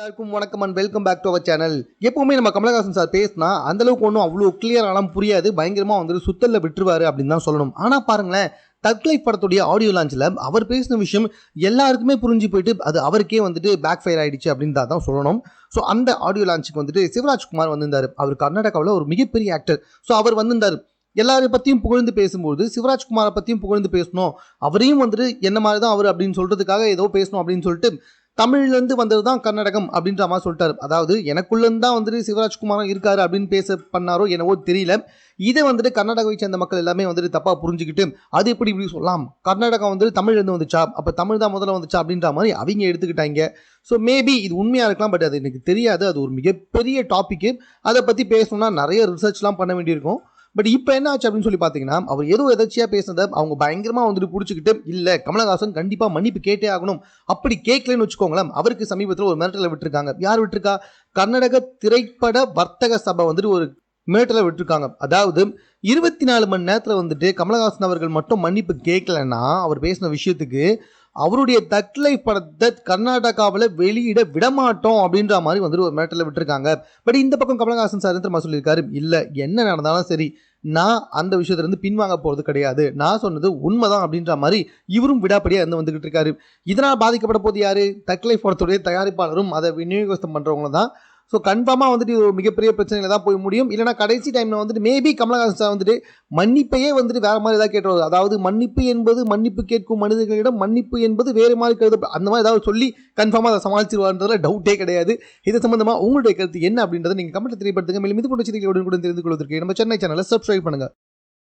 எல்லாருக்கும் வணக்கம் and welcome back to our channel எப்பவுமே நம்ம கமலஹாசன் சார் பேசினா அந்த அளவுக்கு ஒன்றும் அவ்வளோ கிளியராலாம் புரியாது. பயங்கரமாக வந்துட்டு சுத்தல்ல விட்டுருவாரு அப்படின்னு தான் சொல்லணும். ஆனால் பாருங்களேன் தக்லை படத்துடைய ஆடியோ லான்ச்சில் அவர் பேசின விஷயம் எல்லாருக்குமே புரிஞ்சு போயிட்டு அது அவருக்கே வந்துட்டு பேக் ஃபயர் ஆயிடுச்சு அப்படின்னு தான் சொல்லணும். ஸோ அந்த ஆடியோ லான்ச்சுக்கு வந்துட்டு சிவராஜ்குமார் வந்திருந்தார். அவர் கர்நாடகாவில் ஒரு மிகப்பெரிய ஆக்டர் ஸோ அவர் வந்திருந்தார். எல்லாரை பற்றியும் புகழ்ந்து பேசும்போது சிவராஜ்குமாரை பற்றியும் புகழ்ந்து பேசணும். அவரையும் வந்துட்டு என்ன மாதிரி தான் அவர் அப்படின்னு சொல்கிறதுக்காக ஏதோ பேசணும் அப்படின்னு சொல்லிட்டு தமிழ்லேருந்து வந்தது தான் கர்நாடகம் அப்படின்ற மாதிரி சொல்லிட்டாரு. அதாவது எனக்குள்ளேருந்து தான் வந்துட்டு சிவராஜ்குமாரும் இருக்காரு அப்படின்னு பேச பண்ணாரோ என்னவோ தெரியல. இதை வந்துட்டு கர்நாடகாவை சேர்ந்த மக்கள் எல்லாமே வந்துட்டு தப்பாக புரிஞ்சுக்கிட்டு அது எப்படி இப்படி சொல்லலாம்? கர்நாடகா வந்துட்டு தமிழ்லேருந்து வந்துச்சா? அப்போ தமிழ் தான் முதல்ல வந்துச்சா அப்படின்ற மாதிரி அவங்க எடுத்துக்கிட்டாங்க. ஸோ மேபி இது உண்மையாக இருக்கலாம் பட் அது எனக்கு தெரியாது. அது ஒரு மிகப்பெரிய டாப்பிக்கு அதை பற்றி பேசணும்னா நிறைய ரிசர்ச்லாம் பண்ண வேண்டியிருக்கும். பட் இப்போ என்ன ஆச்சு அப்படின்னு சொல்லி பார்த்தீங்கன்னா அவர் ஏதோ எதாச்சியாக பேசினதை அவங்க பயங்கரமாக வந்துட்டு பிடிச்சிக்கிட்டு இல்லை கமலஹாசன் கண்டிப்பாக மன்னிப்பு கேட்டே ஆகணும். அப்படி கேட்கலன்னு வச்சுக்கோங்களேன் அவருக்கு சமீபத்தில் ஒரு மிரட்டலை விட்டுருக்காங்க. யார் விட்டுருக்கா? கர்நாடக திரைப்பட வர்த்தக சபை வந்துட்டு ஒரு மிரட்டலை விட்டுருக்காங்க. அதாவது இருபத்தி நாலு மணி நேரத்தில் வந்துட்டு கமலஹாசன் அவர்கள் மட்டும் மன்னிப்பு கேட்கலன்னா அவர் பேசின விஷயத்துக்கு அவருடைய தட்லை படத்தை கர்நாடகாவில் வெளியிட விடமாட்டோம் அப்படின்ற மாதிரி வந்துட்டு ஒரு மிரட்டலை விட்டுருக்காங்க. பட் இந்த பக்கம் கமலஹாசன் சார் திரும்ப சொல்லியிருக்காரு? இல்லை என்ன நடந்தாலும் சரி நான் அந்த விஷயத்துலேருந்து பின்வாங்க போகிறது கிடையாது. நான் சொன்னது உண்மைதான் அப்படின்ற மாதிரி இவரும் விடாப்படியாக இருந்து வந்துக்கிட்டு இருக்காரு. இதனால் பாதிக்கப்பட போது யார்? தக்லை படத்துடைய தயாரிப்பாளரும் அதை விநியோகஸ்தம் பண்ணுறவங்களும் தான். ஸோ கன்ஃபார்மாக வந்துட்டு ஒரு மிகப்பெரிய பிரச்சனையில் தான் போய் முடியும். இல்லைனா கடைசி டைமில் வந்துட்டு மேபி கமலஹாசன் சார் வந்துட்டு மன்னிப்பையே வந்துட்டு வேறு மாதிரி ஏதாவது கேட்டுருவாரு. அதாவது மன்னிப்பு என்பது மன்னிப்பு கேட்கும் மனிதர்களிடம் மன்னிப்பு என்பது வேறு மாதிரி கருது அந்த மாதிரி ஏதாவது சொல்லி கன்ஃபார்மாக அதை சமாளிச்சிருவான்றதுல டவுட்டே கிடையாது. இது சம்மந்தமாக உங்களுடைய கருத்து என்ன அப்படின்றத நீங்கள் கமெண்ட்டில் தெரியப்படுத்துங்க. மேலும் இது போன்ற செய்திகளுடன் கூட தெரிந்து கொள்வதற்கு நம்ம சென்னை சேனலை சப்ஸ்கிரைப் பண்ணுங்கள்